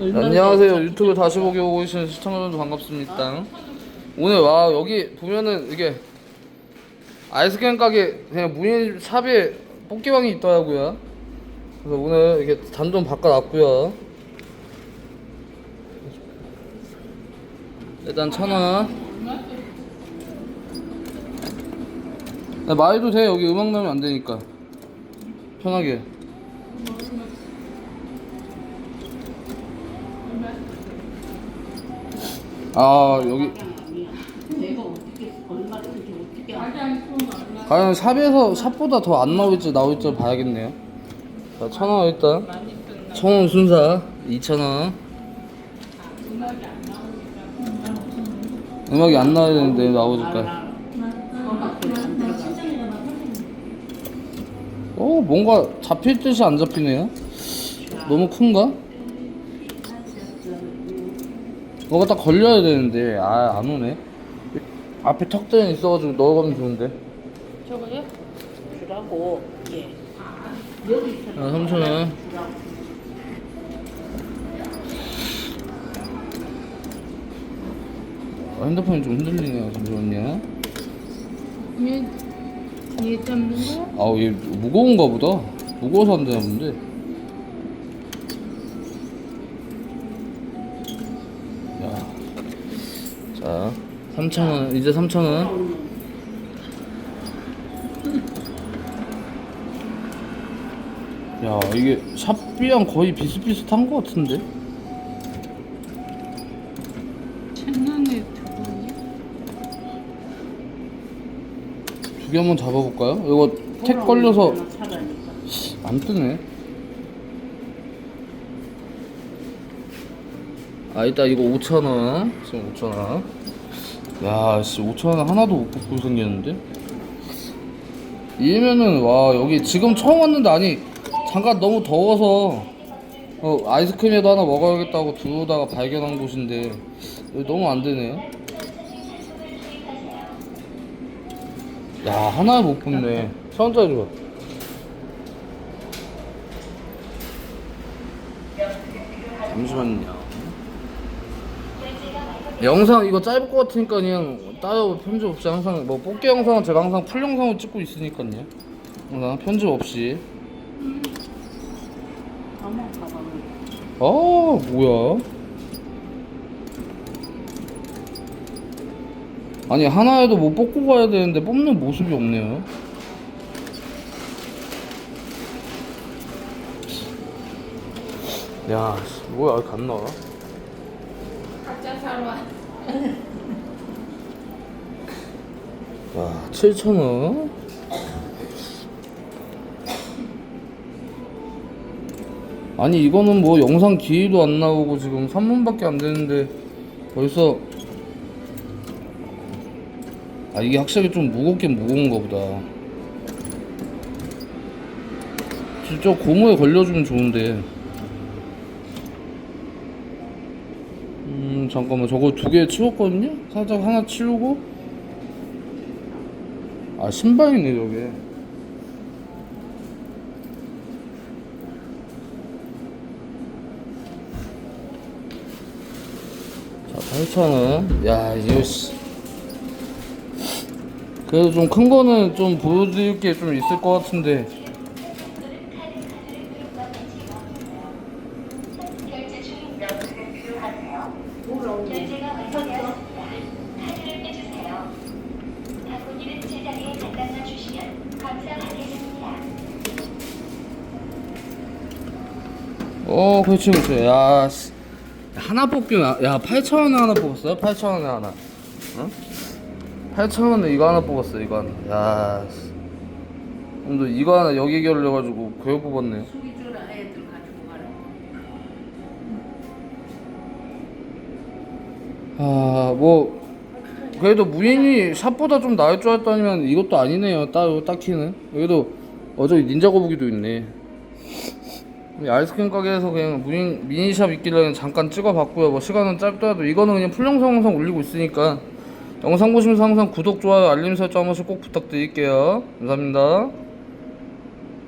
안녕하세요. 유튜브 다시 보기 오고 계신 시청자분들 반갑습니다. 오늘 와 여기 보면은 이게 아이스크림 가게 그냥 무인 샵에 뽑기방이 있더라고요. 그래서 오늘 이렇게 잔 좀 바꿔놨고요. 일단 천원. 네, 말해도 돼. 여기 음악 나오면 안 되니까. 편하게 아 여기? 과연 샵에서 샵보다 더 안 나올지 나올지 봐야겠네요. 자, 천 원 일단. 천 원 순사. 이천 원. 음악이 안 나와야 되는데 나오니까. 어 뭔가 잡힐 듯이 안 잡히네요. 너무 큰가? 뭐가 딱 걸려야 되는데 아 안 오네. 앞에 턱대는 있어가지고 넣어가면 좋은데. 저거요? 주라고 예. 여기 있잖아. 아, 3,000원. 아, 핸드폰이 좀 흔들리네요. 잠시만요. 얘, 얘 잡는 거야? 아우, 얘 무거운가 보다. 무거워서 안 되나 본데. 자, 3,000원. 이제 3,000원. 야, 이게 샵비랑 거의 비슷비슷한 것 같은데? 천 원에 두 번이? 두개 한번 잡아볼까요? 이거 택 걸려서. 안 뜨네. 아, 일단 이거 5,000원. 지금 5,000원. 야, 씨, 5,000원 하나도 못 뽑고 생겼는데? 이면은, 와, 여기 지금 처음 왔는데, 아니, 잠깐 너무 더워서, 어, 아이스크림이라도 하나 먹어야겠다고 들어오다가 발견한 곳인데, 너무 안 되네. 야, 하나 못 뽑네. 천 원짜리 봐. 잠시만요. 영상 이거 짧을 것 같으니까 그냥 따로 편집 없이 항상 뭐 뽑기 영상은 제가 항상 풀 영상을 찍고 있으니까요. 항상 편집 없이. 가방을. 아 뭐야? 아니 하나에도 못 뽑고 가야 되는데 뽑는 모습이 없네요. 야 씨, 뭐야 이렇게 안나 와? 각자 사러 와. 와, 7,000원. 아니, 이거는 뭐 영상 기회도 안 나오고 지금 3분밖에 안 되는데 벌써 아, 이게 확실히 좀 무겁긴 무거운가 보다. 진짜 고무에 걸려주면 좋은데. 음, 잠깐만. 저거 두 개 치웠거든요? 살짝 하나 치우고 아 신발이네 저게 자 8,000원 야 이거 씨 그래도 좀 큰 거는 좀 보여드릴 게 좀 있을 것 같은데 결제 중입니다. 필요하세요. 결제가 완료되었습니다. 카드를 빼주세요. 바구니는 제자리에 갖다 놔주시면 감사하겠습니다. 어 그렇지 그렇지 야 씨. 하나 뽑기는 야 8,000원에 하나 뽑았어요? 8,000원에 하나 어? 8,000원에 이거 하나 뽑았어 이거 하나 야 씨. 근데 이거 하나 여기 결려가지고 그거 뽑았네 수기 주라 애들 가지고 가라. 아, 뭐 그래도 무인이 샵보다 좀 나을 줄 알았더니만 이것도 아니네요. 따로 딱히는. 여기도 어저 닌자 거북이도 있네. 이 아이스크림 가게에서 그냥 무인 미니샵 있길래 잠깐 찍어봤고요. 뭐 시간은 짧더라도 이거는 그냥 풀 영상 항상 올리고 있으니까 영상 보시면서 항상 구독, 좋아요, 알림 설정 한 번씩 꼭 부탁드릴게요. 감사합니다.